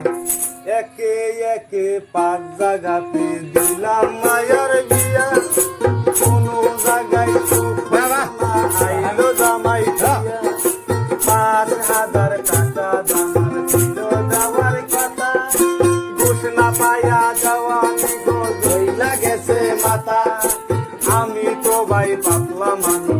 একে একে পাঁচ জায়গাতে দিলাম মায়ার বিয়া। কোনো জায়গায় আইলো জামাই পাঁচ হাজার টাকা দামার ছিল দেওয়ার কথা। ঘুষ না পায়া দেওয়ানি গো ধইলা গেছে মাথা। আমি তো ভাই পাতলা মানুষ।